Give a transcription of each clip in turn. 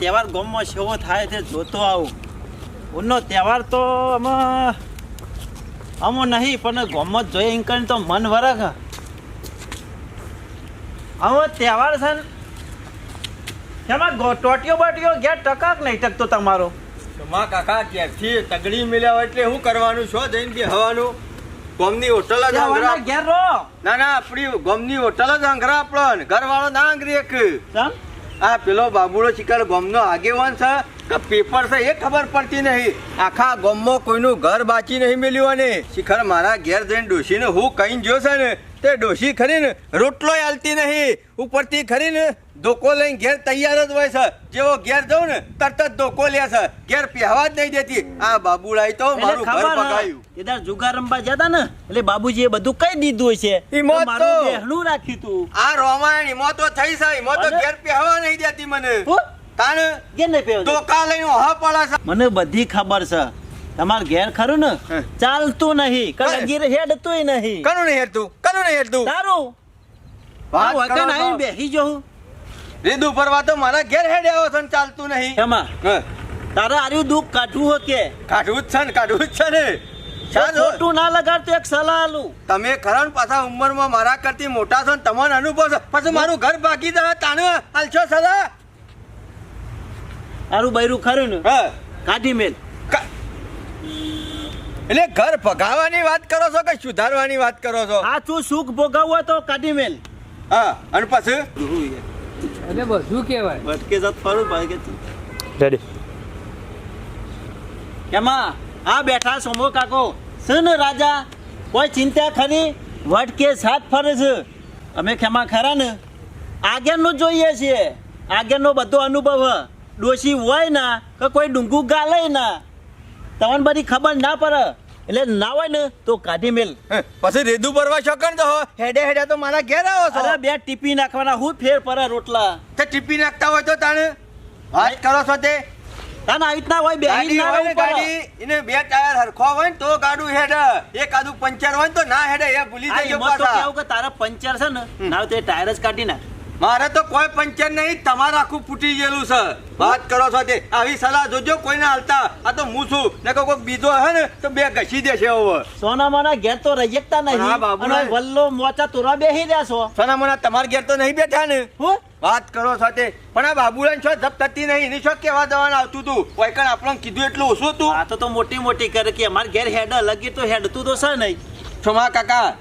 તહેવાર ગામમાં સેવો થાય છે જોતો આવું. ઉનનો તહેવાર તો અમે અમો નહીં પણ ગામમાં જોઈએ એમ કરીને તો મન વરખ હવે તહેવાર છે ને એમાં ટોટિયો બાટીઓ ઘેર ટકાક નહીં ટકતો તમારો. માં કાકા ક્યારથી તગડી મળ્યા હોય એટલે શું કરવાનું? છો જઈને બે હવાનું ગોમની હોટલ જ આંગરા ઘેર રહો. ના ના આપણી ગોમની હોટલ જ આંગરા આપણો ઘર વાળો ના આંગરી એક. આ પેલો બાબુડો શિકાર ગોમનો આગેવાન છે, કે પેપર છે, એ ખબર પડતી નહીં. આખા ગોમમાં કોઈનું ઘર બાકી નહીં મેલ્યું અને શિખર મારા ઘેર જઈને ડોસીને હું કહીને જોયો છે ને તે ડોશી ખરીને રોટલો હાલતી નહીં. ઉપરથી ખરીને ધોકો લઈને ઘેર તૈયાર જ હોય છે. જેવો ઘેર જાઉં ને તરત જ ધોકો લે છે. ઘેર પહેવા જ નહીં દેતી. આ બાબુડાઈ તો મારું ઘર પકાયું એ જુગાર રમવા જતા ને એટલે બાબુજીએ બધું કઈ દીધું છે ઈ મોત તો મારું તો. બેહણું રાખ્યું તું. આ રોમાયણ ઈમો તો થઈ છે. ઈમો તો ઘેર પહેવા નહીં દેતી મને. તાણ કે નહીં પહેવા ધોકા લઈને હા પડે છે. મને બધી ખબર છે. તમાર ઘેર ખરું ને? ચાલતું નહીં. કઈ? કલગીર હેડતુંય નહીં. કનું નહીં હેડતું? કનું નહીં હેડતું? તારું? વાત કરો આવીને. બેસી જો રીદુ ભરવા તો મારા ઘેર હેડે આવો ને ચાલતું નહીં. એમાં? તારે આર્યું દુઃખ કાઢવું હો કે? કાઢવું જ છે ને કાઢવું જ છે ને. ખોટું ના લગાડતો એક સલાહ આલું. તમે ખરા પાછા ઉંમરમાં મારા કરતી મોટા છો ને તમને અનુભવ છે. પછી મારું ઘર બાકી જાય તાને હાલશો સલાહ? તારું બૈરું ખરું ને? હા. કાઢી મેલ. એટલે ઘર ભગાવાની વાત કરો છો કે સુધારવાની વાત કરો છો? આ તું સુખ ભોગવવો તો કાઢી મેલ. હા અને પછી? એટલે બધું કહેવાય. ભટકે જત ફરું ભાઈ કે રેડી કેમાં? આ બેઠા સોમો કાકો. સન રાજા કોઈ ચિંતા ખરી? વટકે સાત ફરે છે અમે ખેમા ખરા ને? આગળનું જોઈએ છીએ. આગળનો બધો અનુભવ. ડોશી હોય ના કે કોઈ ડુંગું ગાલે ના? તમને બધી ખબર ના પડે. એટલે ના હોય ને તો કાઢી મેલ. હે, પછી રેદુ ભરવા શકન તો હેડે હેડે તો મારા ઘેર આવો છો. અરે બે ટીપી નાખવાના હું ફેર પડે રોટલા. તે ટીપી નાખતા હોય તો તાણે વાત કરો છો તે. તાને આઈત ના હોય બે ગાડી હોય ને ગાડી એને બે ટાયર હરખો હોય ને તો ગાડું હેડે. એક આદુ પંચર હોય ને તો ના હેડે એ ભૂલી તો પાછા. કેવું કે તારા પંચર છે ને ના તો એ ટાયર જ કાઢી નાખ. મારે તો કોઈ પંચર નહીં તમારું આખું ફૂટી ગયેલું છે. વાત કરો છો તે. આવી સલાહ જોજો કોઈને હાલતા. આ તો હું છું. ને કોઈ બીજો હે ને તો બે ઘસી દેશે હવે. સોના માના ઘેર તો રહી શકતા નહીં. બાબુના- બાબુ વલ્લો મોચા તોરા બેહી દેશો છો. સોના મોના તમારા ઘેર તો નહીં બેઠા ને? હું? વાત કરો સાથે પણ આ બાબુલાન છો જપ થતી નહીં? એની છો કેવા જવાનું આવતું તું? વૈકણ આપણને કીધું એટલું ઓછું તું આ તો તો મોટી મોટી કરે કે અમાર ઘેર હેડ લગી તો હેડતું તો છે નહીં. છોમા કાકા?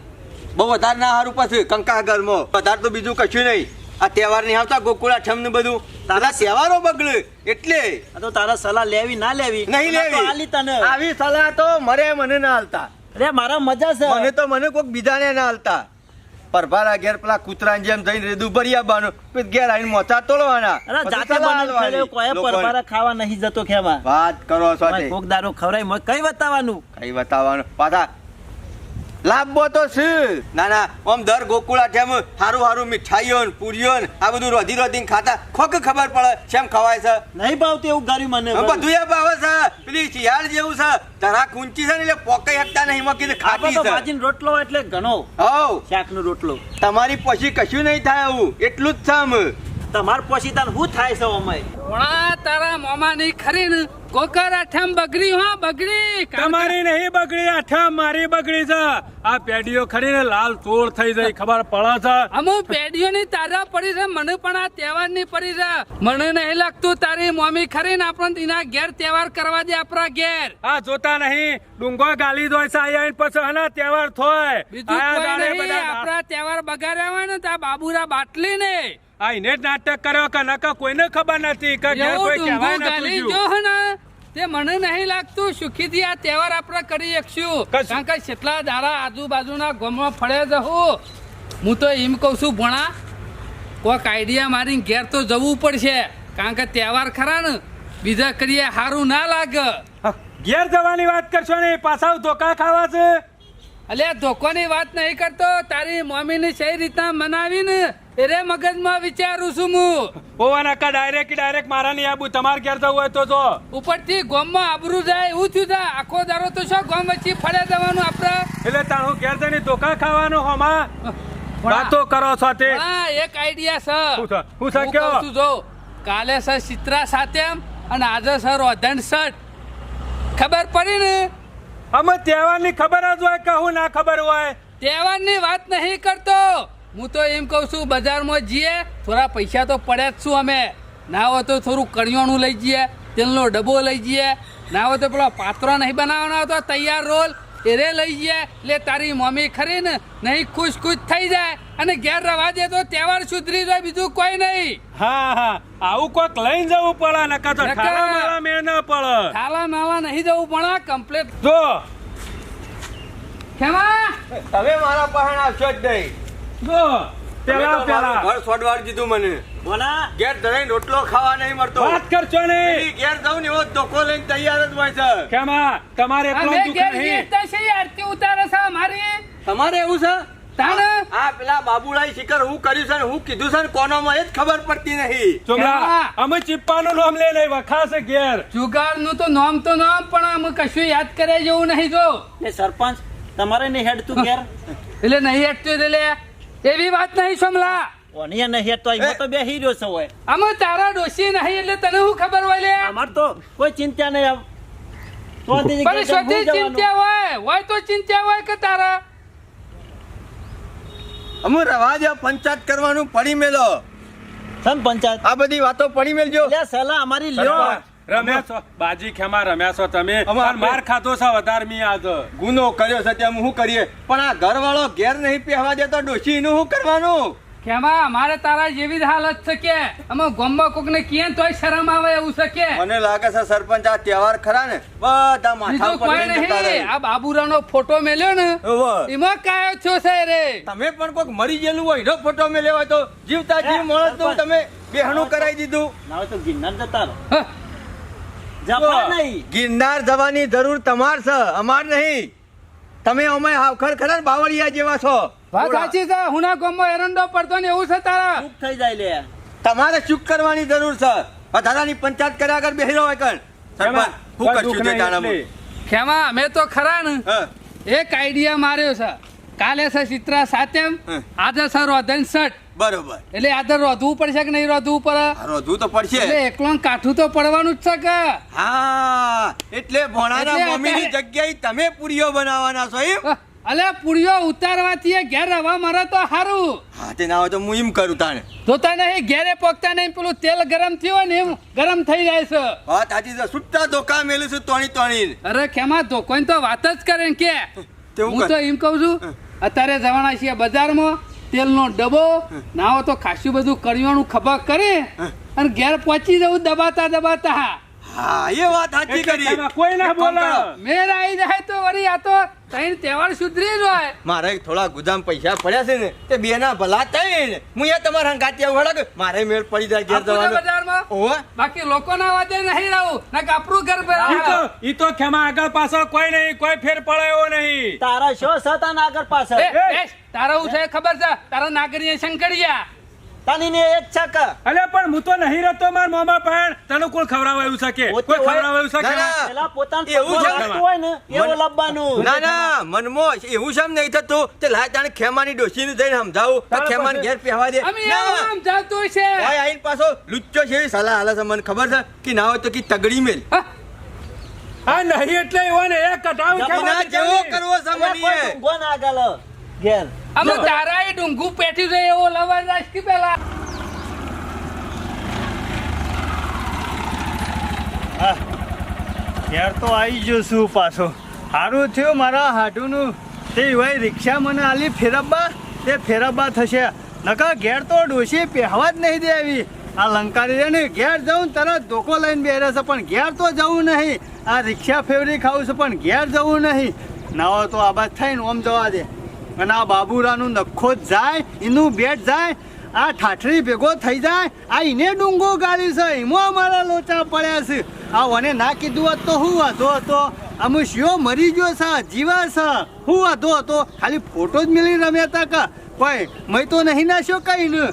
બહુ વધારે ના હારું પછી કંકા ઘરમાં વધારે તો બીજું કશું નહીં. આ તહેવાર નહીં આવતા ગોકુળા ઠમ ને બધું. તારા તહેવારો બગડે એટલે. આ તો તારા સલાહ લેવી ના લેવી. નહીં લેવી. આલી તને. આવી સલાહ તો મરે મને ના હાલતા. અરે મારા મજા છે. મને તો મને કોઈક બીજાને ના હાલતા. પરભારા ઘેર પેલા કૂતરાની જેમ જઈને રેદું ભરી આવવાનું ઘેર આવીને મોચા તોડવાના. અરે જાતે સલાહ બનાવી હાલવાની ખેલ્યો, કોઈ પરભારા ખાવા નહીં જતો ખેમાં વાત કરો સાથે કોક દારૂ ખવરાય કઈ બતાવવાનું? કઈ બતાવવાનું? પાછા લાભો તો છે. ના ના આમ દર ગોકુળા જેમ હારું હારું મીઠાઈઓ ને પૂરીઓ ને આ બધું રોધી રોધીને ખાતા ખોક ખબર પડે છેમ ખવાય છે? નહીં ભાવતું એવું ગાર્યું મને બધું એ ભાવે છે. પેલી શિયાળ જેવું છે. તરા કુંચી છે ને એટલે પોકાઈ હકતા નહીં એમાં કીધું આપણે છે. ભાજીનો રોટલો એટલે ઘણો હો શાકનો રોટલો. તમારી પછી કશું નહીં થાય એવું એટલું જ છે તમાર પછી હું શું થાય છે ઓમય? વણા તારા મોમાની ખરી ને કોકર આઠમ બગડી હો બગડી. તમારી નહીં બગડી આઠમ મારી બગડી છે. આ પેઢીઓ ખરીને લાલ તોડ થઈ જાય ખબર પડે છે? અમુ પેઢીઓની તારા પડી છે મને પણ આ તહેવારની પડી છે. મને નહીં લાગતું તારી મમ્મી ખરી ને આપણને એના ઘેર તહેવાર કરવા દે આપણા ઘેર. આ જોતા નહીં ડુંગો ગાલી દોય છે આયા પછી હના તહેવાર થોય. બીજું આયા કોઈ નહીં બધા આપણા તહેવાર બગાડ્યા હોય ને તા આ બાબુરા બાટલી ને આ એને જ નાટક કર્યો કે નકા કોઈને ખબર નથી કે ઘેર કોઈ કહેવાય નતું જો ને? તે મને નહીં લાગતું. સુખીથી આ તહેવાર આપણે કરી શકશું. કશું. કારણ કે કેટલા દાડા આજુબાજુના ગામમાં ફળે જવું હું. તો એમ કહું છું ભણા કોઈક આઈડિયા મારીને ઘેર તો જવું પડશે. કારણ કે તહેવાર ખરા ને બીજા કરીએ સારું ના લાગે. ઘેર જવાની વાત કરશો ને પાછા ધોકા ખાવા છે? અલ્યા ધોકાની વાત નહીં કરતો. તારી મમ્મીની સહી રીતના મનાવીને એરે મગજમાં વિચારું છું હું. ઓવન આખા ડાયરેક્ટ ડાયરેક્ટ મારા નહીં આબુ તમારે ઘેર જવું હોય તો જો. ઉપરથી ગોમમાં આબરૂ જાય એવું થયું તા. આખો દારો તો શું ગોમ વચ્ચે ફળે જવાનું આપણે? એટલે તાણો ઘેર જઈને ધોકા ખાવાનું હોમાં વાતો કરો છો તે ભણા, એક આઈડિયા છે. હું છે? હું કયો? કેવો તું જો કાલે સર ચિત્રા સાતેમ અને આજે સર રોધન સર ખબર પડી ને? અમે તહેવારની ખબર જ હોય કે હું ના ખબર હોય? તહેવારની વાત નહીં કરતો. હું તો એમ કહું છું બજારમાં જઈએ થોડા પૈસા તો પડ્યા જ છું અમે? ના હોય તો થોડું કરિયાણું લઈ જઈએ તેલનો ડબ્બો લઈ જઈએ. ના હોય તો પેલો પાત્રો નહીં બનાવવાનો હતો તૈયાર રોલ એરે લઈ જઈએ. એટલે તારી મમ્મી ખરી ને નહીં ખુશ ખુશ થઈ જાય. અને ઘેર રવા દે તો તહેવાર સુધરી જાય બીજું કોઈ નહીં. હા હા આવું કોક લઈને જવું પડે નકા તો ઠાલા માલા મેં ન પડે. ઠાલા માલા નહીં જવું પડે કમ્પ્લેટ જો. ખેમા? તમે મારા પાસે આવશો જ નહીં. જો પેલા પેલા. ઘર છોડવાડી દીધું મને. બોલા. ઘેર ધરાઈને રોટલો ખાવા નહીં મળતો. વાત કરશો નહીં. ઘેર જાઉં ને એવો ધોકો લઈને તૈયાર જ હોય છે. કેમાં? તમારે એકલો અમે દુઃખ ઘેર નહીં. જઈએ તો છે આરતી ઉતારે છે અમારી તમારે એવું છે? તાને આ પેલા બાબુલાઈ શિખર હું કર્યું છે ને હું કીધું છે ને કોનોમાં એ જ ખબર પડતી નહીં. ચોમલા અમે અમે ચીપ્પાનું નામ લઈ લઈ વખાશે ઘેર. જુગારનું તો નામ તો નામ પણ અમે કશું યાદ કરે જેવું નહીં જો. એ સરપંચ તમારે નહીં હેડતું ઘેર? એટલે નહીં હેડતું એટલે એવી વાત નહીં સમલા ઓનિયા નહીં હેડતો એમાં તો બેહી રહ્યો છે હોય અમે તારા ડોશી નહીં એટલે તને શું ખબર હોય લે? અમાર તો કોઈ ચિંતા નહીં. પણ? ચિંતા હોય હોય તો ચિંતા હોય કે તારા? અમુ રવાજ પંચાયત કરવાનું પડી મેલો. સમ પંચાયત? આ બધી વાતો પડી મેલજો. સલાહ અમારી લ્યો. રમ્યા છો? બાજી ખેમા રમ્યા છો તમે? માર ખાધો છો વધારે મી આજ. ગુનો કર્યો છે તેમ શું કરીએ. પણ આ ઘરવાળો ઘેર નહીં પહેવા દેતો ડોશી નું શું કરવાનું? કેમાં અમારે તારા જેવી જ હાલત છે કે? અમે ગોમમાં કોક ને કીએ તોય શરમ આવે એવું છે કે? મને લાગે છે સરપંચ આ તહેવાર ખરા ને? બધા માથા કોઈ રહે. નહીં આ બાબુરાનો ફોટો મેલ્યો ને એમાં કાયો છો છે રે. તમે પણ કોઈક મરી ગયેલું હોય એનો ફોટો મેલ્યો હોય તો જીવતા જીવ માણસ તો તમે બેહણું કરાવી દીધું. ના તો ગિરનાર જતા રહો. ગિરનાર જવાની જરૂર તમાર છે અમાર નહીં. તમે અમે હાવખર ખરા બાવળિયા જેવા છો. વાત સાચી છે હુના ગોમો એરંડો પડતો ને એવું છે તારા? ચૂક થઈ જાય લે. તમારે ચૂક કરવાની જરૂર છે. વધારાની પંચાયત કર્યા આગળ બેહી રહ્યો હોય કણ સરપંચ હું કરશું તે નહીં ખેમા અમે તો ખરા ને. એક આઈડિયા માર્યો છે. કાલે છે ચિત્રા સાતેમ આજે સર વધન સટ બરોબર. એટલે આદર રોધવું પડશે કે નહીં રોધવું પડે? રોધવું તો પડશે. એટલે એકલો કાઠું તો પડવાનું જ છે કે? હા એટલે ભોણાના મમ્મીની જગ્યાએ તમે પૂરીઓ બનાવવાના છો એમ? અલે પુડિયો ઉતારવાથી એ ઘેર રવા મારે તો સારું હા તે ના હોય તો હું એમ કરું તાણે. તને નહીં ઘેરે પોકતા નહીં પેલું તેલ ગરમ થયું હોય ને એમ ગરમ થઈ જાય છે. હા તાજી સુટ્ટા ધોકા મેલું છું તોણી તોણી અરે ખેમા તો તો વાત જ કરે કે. હું તો એમ કહું છું અત્યારે જવાના છીએ બજારમાં. તેલનો ડબ્બો ના હોય તો ખાસું બધું કરિયાણું ખબર કરે અને ઘેર પહોંચી જવું દબાતા દબાતા. હા એ વાત સાચી કરી. કોઈ ના બોલે. મેર આવી જાય તો વળી આ તો તૈણ તહેવાર સુધરી જાય મારે થોડા ગુદામ પૈસા પડ્યા છે ને તે બે ના ભલા થઈ હું યા તમારા હંગાતી આવું હળગ મારે મેળ પડી જાય ઘેર જવાનો. બજારમાં? ઓ બાકી લોકોના વાતે નહીં રહું. ના કાપરું ઘર ઈ ભરાય. તો ઈ તો ખેમા આગળ પાછળ કોઈ નહીં કોઈ ફેર પડે નહીં. તારા શો સતા આગળ પાછળ? તારા હું છે ખબર છે? તારા નાગરીએ શંકરિયા તાની ને એક છક. અલે પણ હું તો નહીં રહેતો માર મામા પણ. તને કોણ ખવડાવાયું છે કે? કોઈ ખવડાવાયું છે ના, કે પેલા પોતાનું એવું છે? હોય ને એવું લબવાનું ના ના મનમો એવું છે નહીં થતું. તે લાય તાણે ખેમાની ડોશીને જઈને સમજાવું. કે ખેમાન ઘેર પહેવા દે. અમે આમ છે. ભાઈ આઈન પાછો લુચ્ચો છે. સલાહ હાલે છે મને ખબર છે કે ના હોય તો કે તગડી મેલ. હા, હા નહીં એટલે એવો ને એ કટાવ ખેમાન જેવો કરવો છે અલ્યા, કોઈ ના આગળ ઘેર. અમે તારા એ ડુંગું પેઠી છે એવો લવાજ રાખ કે પેલા? ઘેર તો આવી ગયો છું પાછો. સારું થયું મારા હાડુનું. તે ભાઈ રિક્ષા મને આલી ફેરબ્બા? તે ફેરબ્બા થશે. નકા ઘેર તો ડોશી પહેવા જ નહીં દે આવી. આ લંકારી રે ને ઘેર જવું તરત ધોકો લઈને બેરે છે પણ ઘેર તો જવું નહીં. આ રિક્ષા ફેવરી ખાવું છે પણ ઘેર જવું નહીં. ના તો આબાદ થઈને ઓમ જવા દે. અને આ બાબુરાનું નખો જ જાય, એનું બેટ જાય, આ ઠાઠરી ભેગો થઈ જાય, આ એને ડુંગો ગાળી છે, એમાં અમારા લોચા પડ્યા છે. આ વને ના કીધું હોત તો શું વાંધો હતો. આમ શિયો મરી ગયો છે જીવા છે. શું વાંધો હતો. ખાલી ફોટો જ મિલી રમ્યા તા કા. કોઈ મય તો નહીં નાશ્યો કઈ ને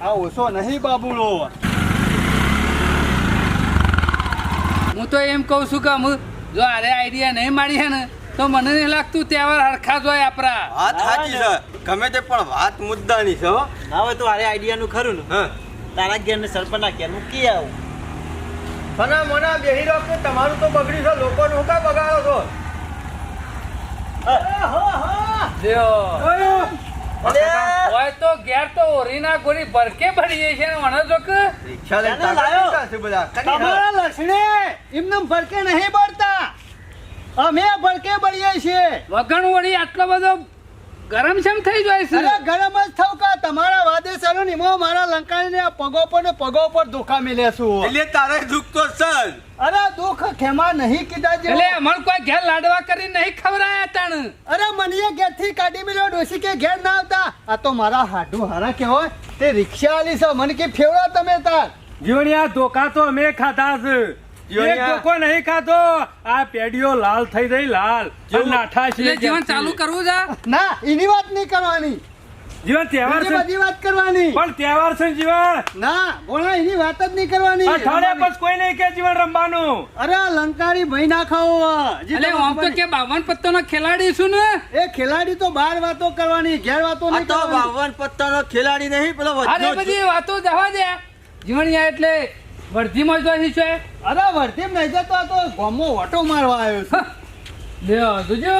આ ઓછો નહીં બાબુડો. હું તો એમ કહું છું કે હું જો આરે આઈડિયા નહીં મારી હે ને તો મને નહીં લાગતું તહેવાર હરખા જ હોય આપણા. વાત સાચી છે. ગમે તે પણ વાત મુદ્દાની છે હો. ના હોય તો આરે આઈડિયાનું ખરું ને. તારા ઘેર ને સરપંચના ઘેરનું કી આવું? ફના મના બેહી રહો કે તમારું તો બગડ્યું છે લોકોનું હું કાંઈ બગાડો છો? હોય તો ઘેર તો ઓરીના ગોળી ભરકે ભરી જાય છે મને કે. રિક્ષા લઈને લાયો. તમારા એમને નહીં બળતા અમે ભડકે બળીએ છીએ. વગણ વળી આટલો બધો ગરમ શેમ થઈ જાય છે? અરે ગરમ જ થાવ કા? તમારા વાદેસરો નિમો મારા લંકાઈને આ પગો પર ને પગો પર ધોખા મિલે છું. એટલે તારે દુઃખ તો સર અરે દુખ ખેમા નહીં કીધા એટલે જેવો અમણ કોઈ ઘેર લાડવા કરી નહીં ખવડાયા તણ? અરે મનીએ ઘેરથી કાઢી મિલ્યો ડોસી કે ઘેર ના આવતા. આ તો મારા હાડું હારા કે હોય તે રિક્ષા આલી છે. મને કે ફેવડા તમે તાર. જીવણિયા ધોકા તો અમે ખાધા છે. ધોકો નહીં ખાધો. આ પેડીઓ લાલ થઈ ગઈ લાલ. નાઠા છે જીવન ચાલુ કરવું છે? ના એની વાત નહીં કરવાની. જીવન તહેવાર છે. બધી વાત કરવાની. પણ તહેવાર છે જીવન? ના બોલા એની વાત જ નહીં કરવાની. અઠવાડિયા પછી કોઈ નહીં કે જીવન રમવાનું. અરે લંકારી ભાઈ ના ખાઓ. એટલે આમ તો કે બાવન પત્તોનો ખેલાડી છું ને? એ ખેલાડી તો બાર વાતો કરવાની ઘેર વાતો નહીં તો બાવન પત્તાનો ખેલાડી નહીં પેલો અરે બધી વાતો જવા દે. જીવણિયા એટલે વર્ધીમાં જોઈ છે? અરે વર્ધીમ નહીં જતો તો ગોમો ઓટો મારવા આવ્યો છે. લ્યો જોજો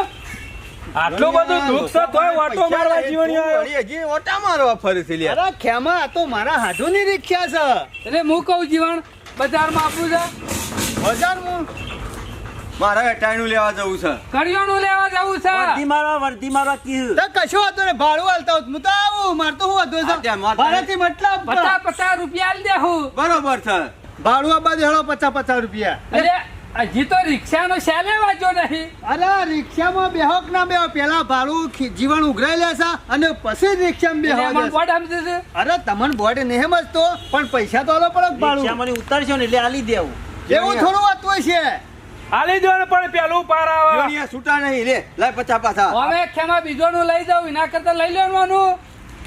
આટલું બધું દુઃખ છે તોય વાટો મારવા જીવણી આવ્યો. હજી ઓટા મારવા ફરી છે લ્યા. અરે ખેમા આ તો મારા હાડુની રિક્ષા છે. એટલે હું કહું જીવન બજારમાં આપું છે? બજારમાં? મારા અટાણું લેવા જવું છે. કરિયાણું લેવા જવું છે? વર્ધી મારવા વર્ધી મારવા કી તો કશો હતો ને ભાડું હાલતા હોત હું તો આવું માર તો હું હતો હા, ભાડેથી મતલબ પચાસ પચાસ રૂપિયા આલી દેહું બરોબર છે. ભાડું આપવા દેડો પચાસ પચાસ રૂપિયા. અરે હજી તો રિક્ષાનો સેલે વાંચો નહીં. અરે રિક્ષામાં બેહો કે ના બેહો. પેલા ભાડું જીવન ઉઘરાઈ લેશે અને પછી રિક્ષામાં બેહો બોર્ડ સમજે છે? અરે તમને બોર્ડ નહીં સમજતો પણ પૈસા તો આલો પડે ભાડું. રિક્ષામાં ઉતારશો ને એટલે આલી દેવું. એવું થોડું વાત છે. આલી દો પણ પેલું પાર આવે. છૂટા નહીં લે લાય પચાસ પાછા. હવે ખેમાં બીજોનું લઈ જાઉં એના કરતા લઈ લેવાનું.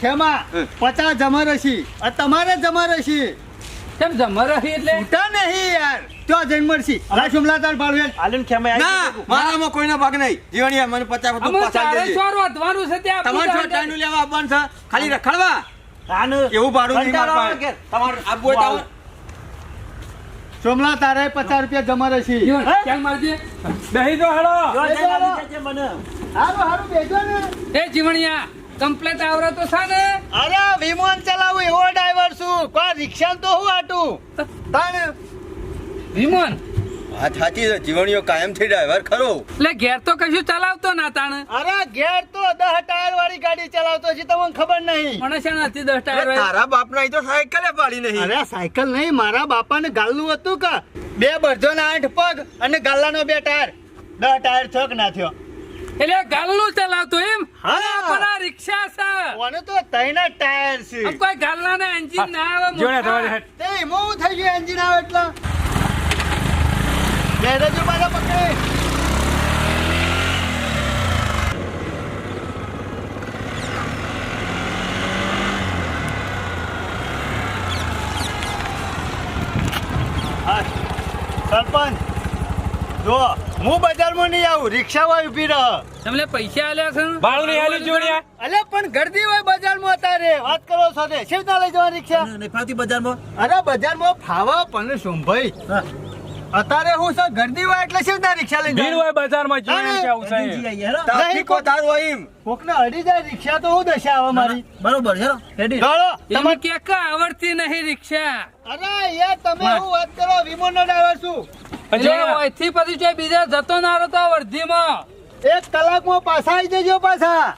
ખેમા પચાસ જમા રસી આ તમારે જમા રસી કેમ જમર રહી એટલે? ઉઠા નહીં યાર. તો જઈને મળશી. હવે શુમલા તાર ભાડું આલન ખેમાઈ ના મારામાં કોઈનો ભાગ નહીં. જીવણિયા મને પચાસ બધું ચારે દેજે. ચોર વધવાનું છે ત્યાં તમારે છો શું લેવા આવવાનું છે? ખાલી રખડવા. કાન એવું ભાડું નહીં મારવા. તમાર આબુ તમારે આપવું હોય તો શુમલા તારે પચાસ રૂપિયા જમા રસી જીવન, મારજે. બેહી તો હેડો. જો જઈને મને. હારું હારું બેજો ને. એ જીવણિયા કમ્પ્લેટ આવડે તો છે ને અરે વિમાન ચલાવું એવો ડ્રાઈવર છું. કોઈ રિક્ષા તો હું આટું તાને વિમાન? હા સાચી છે જીવણીઓ કાયમથી ડ્રાઈવર ખરો. એટલે ઘેર તો કશું ચલાવતો ના તાણ. અરે ઘેર તો દહ ટાયર વાળી ગાડી ચલાવતો છે તમને ખબર નહીં. મને છે નથી દસ ટાયર વાળી. તારા બાપના ઈ તો સાયકલ પાડી નહીં. અરે સાયકલ નહીં મારા બાપાને ગાલનું હતું કે બે બરજો ના આઠ પગ અને ગાલ્લાનો બે ટાયર દહ ટાયર છોક ના થયો. એટલે ગાલનું ચલાવતો એમ? હા. આપણા રિક્ષા છે. કોને તો ત્રણ ટાયર છે. કોઈ ગાલના એન્જિન ના આવે જોડે તમારી તે એમાં થઈ ગયું એન્જિન આવે એટલે. બેરજો મારા પકડે. સરપંચ. જો હું બજારમાં નહીં આવું રિક્ષા વાય ઊભી રહ. તમને પૈસા આલ્યા છે? ભાડું નહીં આલ્યું જોડ્યા અલે પણ ગરદી હોય બજારમાં અત્યારે. વાત કરો સાથે. શેવ ના લઈ જવા રિક્ષા? નહીં ફાવતી બજારમાં? અરે બજારમાં ફાવા પણ સોમભાઈ અત્યારે હું સર ગરદી હોય એટલે શેવ ના રિક્ષા લઈ ભીડ હોય બજારમાં જીવણિયા કેવું જી છે આઈએ, હેરો. ટ્રાફિકો હોય. એમ. કોકને અડી જાય રિક્ષા તો હું દશા આવે મારી. બરોબર છે રેડી ચાલો તમે કે કે આવડતી નહીં રિક્ષા. અરે યાર તમે હું. વાત કરો વિમોનો ડ્રાઈવર છું. અહીંથી પછી જો બીજા જતો ના રહો તો વર્ધીમાં. એક કલાકમાં પાછા આવી જજો પાછા.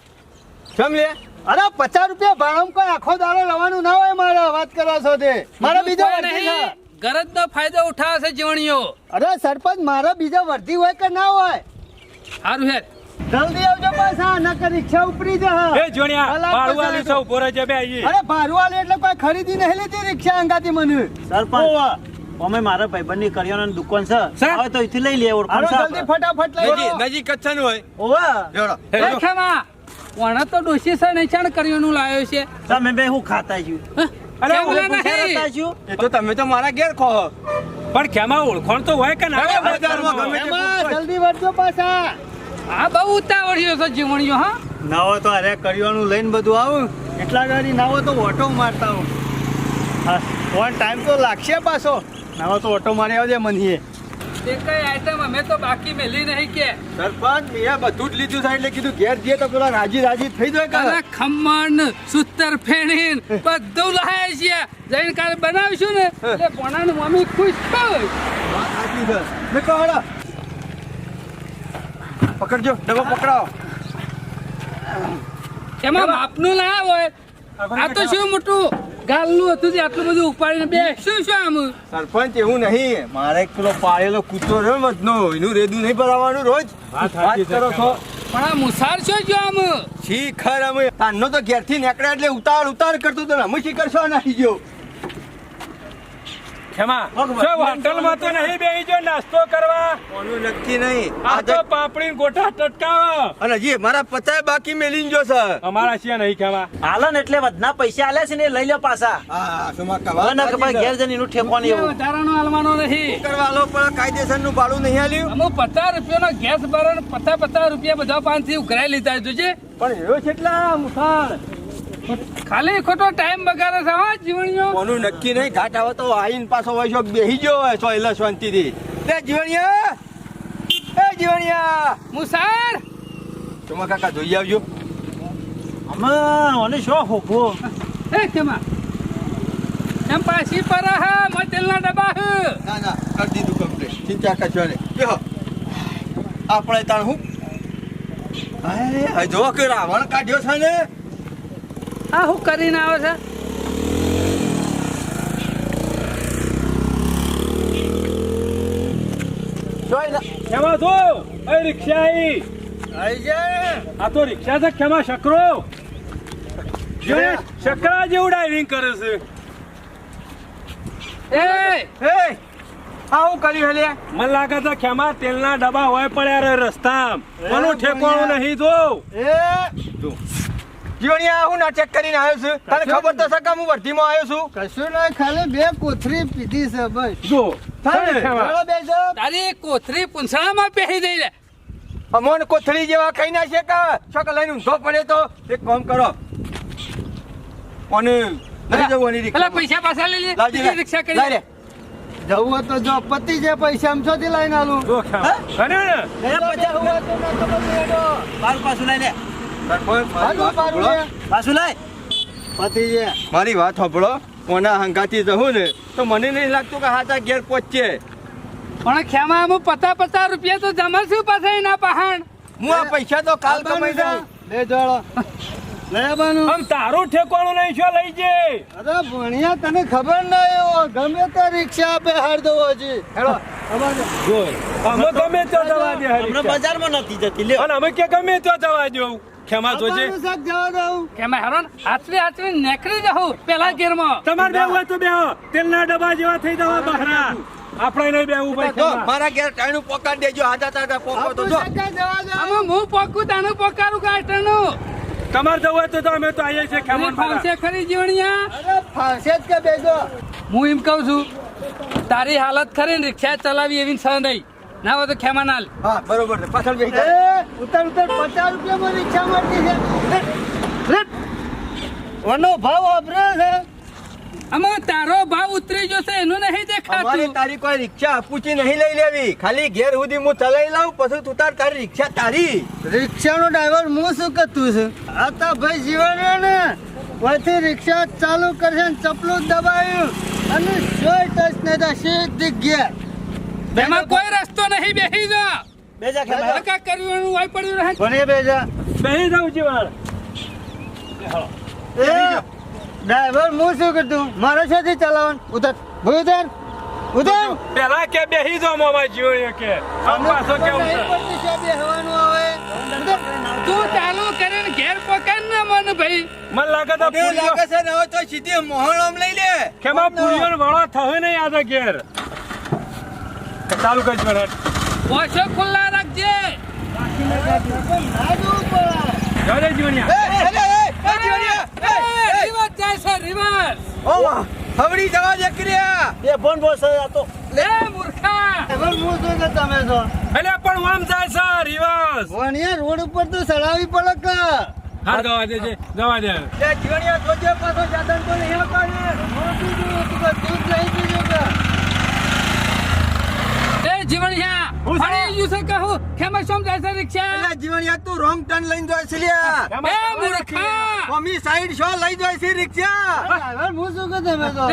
સમજે અરે પચાસ રૂપિયા ભાડમ કોઈ આખો દાડો લેવાનું ના હોય મારે વાત કરો છો તે મારા બીજો વર્ધી છે ફાયદો ઉઠાવશે છે જીવણીઓ. અરે સરપંચ મારા બીજા વર્ધી હોય કે ના હોય? સારું હેડ. જલ્દી આવજો પાછા નકર રિક્ષા ઉપરી જા એ જીવણિયા કલાક ભાડું પછી આલ્યું છે ઊભો રહેજે બે અહીં. અરે ભાડું એટલે કોઈ ખરીદી નહીં લીધી રિક્ષા અંગાતી મને. સરપંચ. અમે મારા ભાઈબંધની કરિયાણાની દુકાન છે. સર? હવે તો અહીંથી લઈ લે ઓળખાણ છે જલ્દી ફટાફટ લઈ નજીક લો. નજીક જ છે ને હોય. ઓવા. જોડો. વણા તો ડોસી છે નહીં ચાણ કર્યું લાવ્યો છે? તમે બે હું ખાતા છું? અરે, છું. એ તો તમે તો મારા ઘેર ખો પણ ખેમા ઓળખણ તો હોય કે ના બજારમાં ગમે જલ્દી વળજો પાછા. આ બહુ ઉતાવળ્યો છે જીવણીઓ હા? નાવો તો અરે કરિયાનું લઈને બધું આવું. એટલા ગાડી નાવો તો ઓટો મારતા હું હા વન ટાઈમ તો લાગશે પાછો. નાવો તો ઓટો મારી આવજે મનીએ તે કઈ આઈટમ અમે તો બાકી મેલી નહીં કે. સરપંચ મેં બધું જ લીધું છે એટલે કીધું ઘેર જઈએ તો પેલા રાજી રાજી થઈ જાય કાલે. ખમણ સુતર ફેણીન બધું લહાય છે જઈને કાલે બનાવીશું ને એટલે પોણાની મમ્મી ખુશ થાય સાચી છે. મેં કહો. પકડજો ડબ્બો પકડાવો. એમાં માપનું ના હોય. આ તો શું મોટું? ગાલનું હતું જે આટલું બધું ઉપાડીને બે. શું શું આમ? સરપંચ એવું નહીં. મારે એક પેલો પાળેલો કૂતરો રહ્યો ને મધનો એનું રેદું નહીં ભરાવાનું રોજ. વાત કરો છે, છો પણ આ મુસાર છો જો આમ? શીખર અમે. તાનનો તો ઘેરથી નીકળ્યા એટલે ઉતાર ઉતાર કરતો તો અમે શીખર છો નાખી ગયો. ખેમા શું હોટલમાં તો નહીં બેહી ગયો નાસ્તો કરવા. કોનું નક્કી નહીં? આ તો પાપડી ગોટા ટટકાવ. અને હજી મારા પચાય બાકી મેલીને જો સર. અમારા છે નહીં ખેમા. હાલો ને એટલે વધના પૈસા આલ્યા છે ને લઈ લો પાછા. હા સુમા હવે ના કે ભાઈ ઘેર જઈને એનું ઠેકવાનું એવું. વધારાનો નહીં કરવા પણ કાયદેસરનું ભાડું નહીં આલ્યું? અમુક પચાસ રૂપિયાનો ગેસ ભરણ પચાસ પચાસ રૂપિયા બધા પાંચથી ઉઘરાઈ લીધા જોજે. પણ એવો છે એટલા મુસાળ ખાલી ખોટો ટાઈમ બગાડે છે હા જીવણીઓ. કોનું નક્કી નહીં? ઘાટ આવે તો આઈન પાછો હોય છો બેહી ગયો હોય સો એટલે શાંતિથી. લે જીવણીયા એ જીવણીયા મુસાર! તમા કાકા જોઈ આવજો. અમે ઓને શો હોભો? હે કેમાં એમ પાછી પર હા મટેલના ડબ્બા હ. ના ના કરી દીધું કમ્પ્લીટ ચિંતા કરશો ને જો આપણે તાણ હું. હાય જો કે રાવણ કાઢ્યો છે ને? આ શું કરીને આવે છે? તો એ રિક્ષા આઈ આ તો રિક્ષા છે ખેમા શકરો. જો શકરા જેવું ડ્રાઇવિંગ કરે છે. એ! હે આવું કર્યું હલે મને લાગે છે ખેમા તેલના ડબ્બા હોય પડ્યા રે રસ્તા કોનું ઠેકોણું નહીં જો. એ! જીવણિયા હું નાટક કરીને આવ્યો છું. તને ખબર તો છે કે હું વર્ધીમાં આવ્યો છું? કશું ના ખાલી બે કોથરી પીધી છે બસ. જો તારી કોથરી પૂંછડામાં પહેરી દઈ લે. અમોન કોથળી જેવા ખાઈ ના છે કે? છોક લઈને ઊંધો પડે તો? એક કામ કરો. અને નહીં જવું એની પેલા પૈસા પાછા લઈ લે. રિક્ષા કરી. લે જવું હોય તો જો પતિ છે પૈસા આમથી લઈને આલું. જો ને હોય તો ના તો પાછું લઈ લે. મારી વાત સાંભળો. છે. પાછું લઈ પતિ છે મારી વાત સાંભળો કોના હંગાથી જવું ને તો મને નહીં લાગતું કે હાથા ઘેર પહોંચે પણ ખેમા હું પચાસ પચાસ રૂપિયા તો જમાશું પાસે એના પહાણ? હું આ પૈસા તો કાલ કમાઈ દઉં લે જોડો. આમ તારું ઠેકોણું નહીં શું લઈ જે. અરે ભણિયા તને ખબર નહીં હોય ગમે તે રિક્ષા આપે હાર દવો છે હેડો અમે ગમે ત્યાં જવા દે હમણાં. બજારમાં નથી જતી લે અને અમે કે ગમે તો જવા દઉં ખેમા જોજે. ખેમા હેરોન હાથવી હાથવી નીકળી જાઉં પેલા ગેરમાં. તમારે બે હોય તો બેહો. તેલના ડબ્બા જેવા થઈ જવા બહારા આપણે નહીં બે ભાઈ તો મારા ઘેર ટાણું પોકાડ દેજો આધા તાજા પોકો તો જો. અમે હું પોકું તાનું પોકારું કાઢનું તમારે જવું હોય તો તો અમે તો આવીએ છીએ ખેમા ફાંસે ખરી જીવણિયા. અરે ફાંસે જ કે બેસો હું એમ કહું છું તારી હાલત ખરી ને રિક્ષા ચલાવી એવી છે નહીં. ના હોય તો ખેમા નાલ હા બરોબર છે. પાછળ બેસી એ જા. ઉતર ઉતર. પચાસ રૂપિયામાં રિક્ષા મળતી છે. વનો ભાવ વાપરે છે. આમાં તારો ભાવ ઉતરી જશે એનું નહીં અમારે દેખાતું તારી કોઈ રિક્ષા પૂછી નહીં લઈ લેવી. ખાલી ઘેર સુધી હું ચલાવી લઉં પછી તું તાર તારી રિક્ષા તારી. રિક્ષાનો ડ્રાઈવર હું શું કરતું છું? આ તો ભાઈ જીવન ને વળથી રિક્ષા ચાલુ કરશે ને ચપલું દબાવ્યું અને જોઈ ટચ નહીં તો સીધી ઘેર. એમાં કોઈ રસ્તો નહીં બેસી જો. બેજા કા કરવાનું હોય પડ્યું રહે. કોને બેજા? બેહી જાઉં જીવાળ એ ડ્રાઈવર હું શું કરતું મારે સાથે ચલાવવાનું? ઉતર. ભૂ ઉતર. ઉતર પેલા કે બેહી જાઉં મામા જીવણીએ કે. આમ પાછો પડતી છે? બેહવાનું આવે. તું ચાલુ કરીને ઘેર પકડ ને મને ભાઈ. મને લાગે તો લાગે છે ને હવે તો સીધી મોહણ આમ લઈ લે. કેમાં પુરિયો વાળો થયો નહીં આજે ઘેર? ચાલુ કરી જીવણ પોછો ખુલ્લા રાખજે. ના જવું પડે. જવા જીવણિયા એ, એ, એ, એ, રિવર્સ જાય છે રિવર્સ. ઓ, હવડી જવા દે ક્રિયા. એ ફોન બોસ આ તો. લે મૂર્ખા. ડ્રાઈવર હું છું કે તમે છો? એટલે પણ આમ જાય છે રિવર્સ. વણિયા રોડ ઉપર તો ચડાવી પડક કે? હા જવા દે છે જવા દે. એ જીવનિયા જોજે પાછો જાદન તો નહીં આવતા મોટી દૂધ તું કે દૂધ નહીં પીધું કે એ જીવણિયા અરે યુ સે છે કહું ખેમા સોમ જાય છે રિક્ષા? અલા જીવણિયા તું રોંગ ટર્ન લઈને જોય છે લ્યા. એ મૂર્ખા! કોમી સાઈડ શો લઈ જોય છે રિક્ષા? ડ્રાઈવર હું શું કહે તમે તો?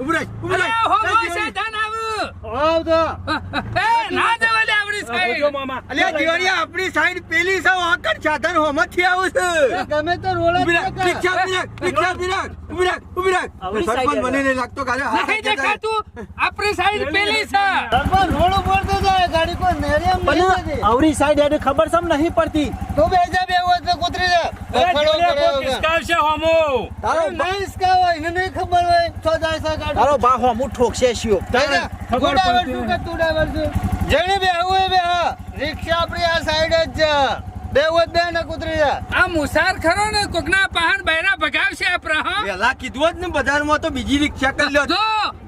ઉભરે ઉભરે. અરે, હો બહુ ધન આવ! આવ તો એ ના અલ્યા જીવણિયા આપણી સાઈડ પેલી છે આકર સાધન હોમાંથી આવું છે. ગમે તો કે. રિક્ષા ઊભી રિક્ષા ઊભી ઊભી રાખ, ઊભી રાખ. સરપંચ મને નહીં લાગતો કાલે નહીં દેખાતું. આપણી સાઈડ પેલી છે સરપંચ રોડ ઉપર તો જાય ગાડી કોઈ નેરિયમ નહીં આવરી સાઈડ એને ખબર સમ નહીં પડતી. તું બે જા બે હોય તો કૂતરી જા તારો બા હોમું ઠોકશે શિયો. ખબર પડતી જેને બે હોય બે રિક્ષા આપણી આ સાઈડ જ છે. બે હોય બે ને કૂતરી છે. આ મુસાર ખરો ને કોકના પહાડ બૈરા ભગાવશે આપણે હા પેલા કીધું જ ને બજારમાં તો બીજી રિક્ષા કરી લ્યો. જો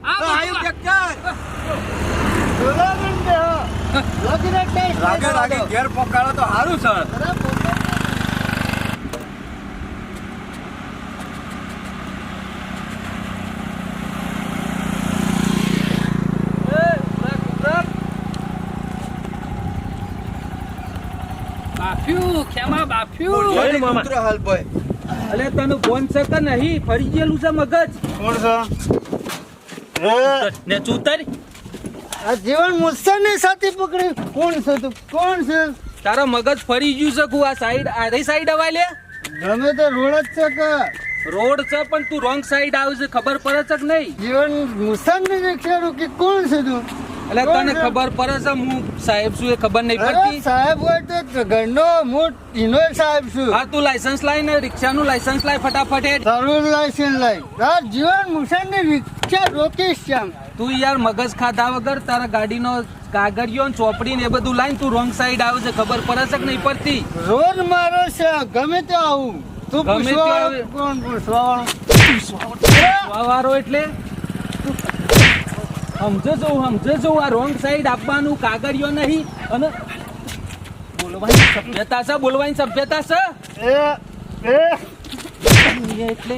આ તો આયુ ચક્કર ટ્રેક્ટર. ડોલામણ બે લગીને ટેસ્ટ લાગે લાગે ઘેર પકાડો તો સારું સર અરે પોતે બાફ્યું ખેમા બાફ્યું જોઈને મામા. કૂતરો હાલ ભાઈ. અલે તને ફોન છે કે નહીં? ફરી ગયેલું છે મગજ? કોણ છે? ને ચૂતર આ જીવન મુસ્સરની સાથે પકડી કોણ છે તું? કોણ છે? તારો મગજ ફરી ગયું છે કુ આ સાઈડ આધી સાઈડ અવાય લે. ગમે તે રોડ જ છે કે? રોડ છે પણ તું રોંગ સાઈડ આવે છે ખબર પડે છે કે નહીં? જીવન મુસાન ને કે કોણ છે તું? એટલે તને ખબર પડે છે હું સાહેબ છું એ ખબર નહીં પડતી? સાહેબ હોય તો ઘરનો હું ઇનો સાહેબ છું. હા તું લાયસન્સ લાય ને રિક્ષાનું લાયસન્સ લાય ફટાફટ. તારું લાયસન્સ લઈ તાર જીવન મુસાની રિક્ષા રોકીશ છે તું યાર મગજ ખાધા વગર તારા ગાડીનો કાગળિયો ચોપડી ને એ બધું લાઈન તું રોંગ સાઈડ આવે છે ખબર પડે છે કે નહીં પડતી? રોજ મારો છે ગમે તે આવું. તું ગમે તે આવે. કોણ પૂછવા વાળો એટલે? સમજો છો સમજો છો આ રોંગ સાઈડ આપવાનું કાગળિયો નહીં. અને બોલવાની સભ્યતા છે બોલવાની સભ્યતા છે. એ એટલે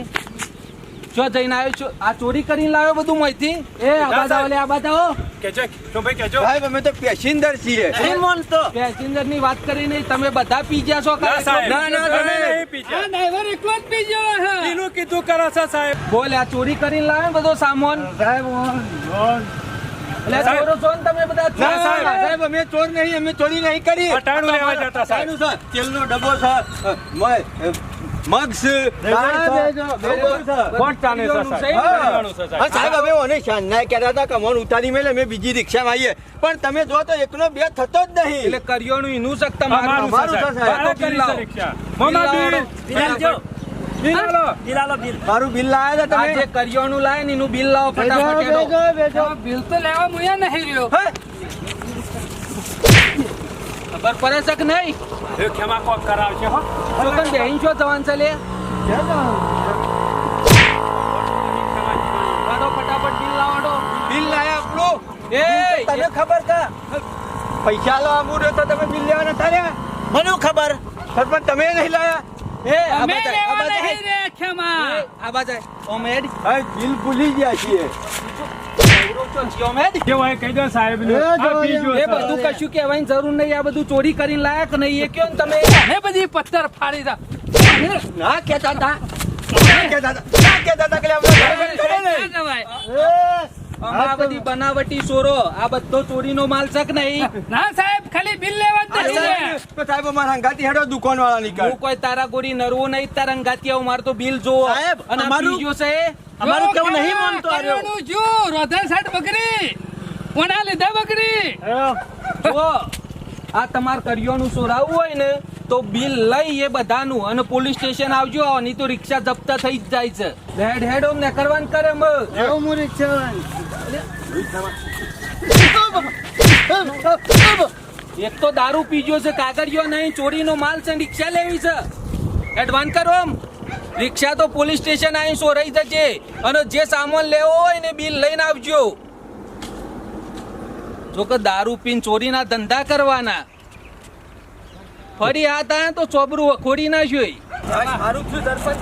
જો જઈને આવ્યો છો આ ચોરી કરીને લાવ્યો બધું માહિતી એ આબાદા વાલે આબાદા કેજો તો ભાઈ કેજો. સાહેબ અમે તો પેસેન્જર છીએ. નહીં માનતો પેસેન્જરની વાત કરી નહીં તમે બધા પી ગયા છો ના ના, ના. નહીં આ પીજ્યા. ડ્રાઈવર એકલો જ પી ગયો હે. એનું કીધું કરો છે સાહેબ. બોલ આ ચોરી કરીને લાવ્યો બધો સામાન? સાહેબ એટલે સાહેબ. ચોરો છો તમે બધા? ના સાહેબ. સાહેબ અમે ચોર નહીં અમે ચોરી નહીં કરી. પટાણું લેવા જતા સાહેબ. સારું તેલનો ડબ્બો છે. બેજો, સાહેબ? ઓને શાનના કહેતા હતા ઉતારી મેલે રિક્ષામાં આવીએ. પણ તમે જો તો એકનો બે થતો જ નહીં. એટલે કરિયાણું એનું છે કે તમારું. મારું બિલ લાયા હતા આ જે તમે કરિયાણું લાવે ને એનું બિલ લાવો ફટાફટ. બિલ તો લેવા મુયા નહીં રહ્યો? ખબર પડે છે કે નહીં? એ ખેમા કોક કરાવશે હો? છોકન બેહીન છો જવાન છે લે? ફટાફટ બિલ લાવાડો. બિલ લાયા આપણો? એ તને ખબર કા? પૈસા લાવવા મૂર્યો તો તમે બિલ લેવા નતા રહ્યા મને ખબર. પણ તમે નહીં લાયા. એ આ અમે આ લેવા. નહીં રે ખેમા આ બાજુ ઓમેડ હા બિલ ભૂલી ગયા છીએ. ચોરી કરીને લાયક કે નહીં. એ કયો ને તમે ને બધી પથ્થર ફાડી દા. ના કેતા હતા. ના કહેતા હતા. ના કહેતા હતા કે આપણે આ બધી બનાવટી ચોરો આ બધો ચોરીનો માલ છે કે નહીં. ના સાહેબ ખાલી બિલ લેવા જ. સાહેબ, તો સાહેબ અમારા હંગાતી હેડો દુકાન વાળા નીકળ હું કોઈ તારા ગોરી નરવો નહીં તારા અંગાતિયા માર તો બિલ જોવો. સાહેબ, અને અમારું- બીજો છે અમારું કેવું નહીં માનતો આ રહ્યો. જો રોધા સાટ બકરી કોના લીધા બકરી જો આ તમાર કરિયાનું સોરાવું હોય ને તો બિલ લઈ એ બધાનું અને પોલીસ સ્ટેશન આવજો નહીં તો રિક્ષા જપ્ત થઈ જ જાય છે. હેડ હેડ ઓમ ને કરવાનું કરે મ હું રિક્ષા. એક તો દારૂ પીજો છે, કાગળિયો નહીં, ચોરીનો માલ છે, રિક્ષા લેવી છે. એડવાન કરો આમ રિક્ષા તો પોલીસ સ્ટેશન આવી સોરાઈ જશે અને જે સામાન લેવો હોય ને બિલ લઈને આવજો. જો કે દારૂ પીને ચોરીના ધંધા કરવાના. ફરી આયા તો ચોબરું ખોડી નાખ્યું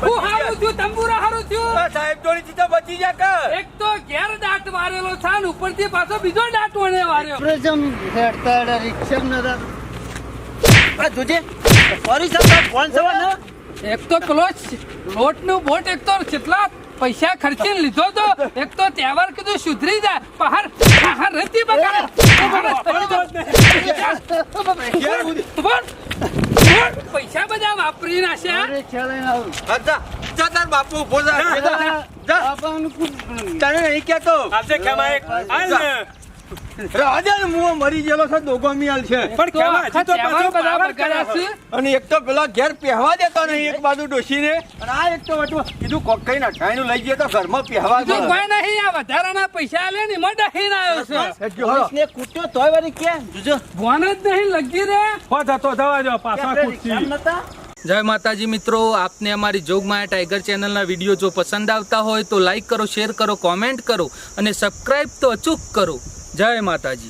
હું હારું થયું તંબુરા હારું થયું સાહેબ જોડી ચીતા બચી જા કે એક તો ઘેર દાંત મારેલો છે ને ઉપરથી પાછો બીજો દાંત વણે વાર્યો પ્રજમ હેડતા રિક્ષા નતા આ જોજે ફરી સર ફોન સવા ને એક તો પેલો લોટનું બોટ એક તો કેટલા પૈસા ખર્ચીને લીધો તો એક તો તહેવાર કીધું સુધરી જાય પહાર પહાર બગાડે પૈસા બધા વાપરી નાખ્યા? રિક્ષા લઈને આવું. હા, જા. જા તાર બાપુ ઊભો જા. જા, જા. જા. બાપાનું તને નહીં કેતો આજે ને. રાજા મુવા મરી ગયેલો છે દોગો મિયાલ છે. પણ કેવા? છે તો પાછો પાવર છે. અને એક તો પેલા ઘેર પહેવા દેતો નહીં એક બાજુ ડોશીને. અને આ એક તો વટવા કીધું કોક કઈ અઠાણું લઈ જઈએ તો ઘરમાં પહેવા દે. કોઈ નહીં આ વધારાના પૈસા આલે ને એમાં દહીને આવ્યો છે. પોલીસને કૂટ્યો તોય વળી કે જોજો ભોન જ નહીં લગી રે. હો જતો જવા જો પાછા નતા? જય માતાજી મિત્રો આપને અમારી જોગમાયા ટાઈગર ચેનલના વીડિયો જો પસંદ આવતા હોય તો લાઈક કરો શેર કરો કોમેન્ટ કરો અને સબસ્ક્રાઈબ તો અચૂક કરો. જય માતાજી.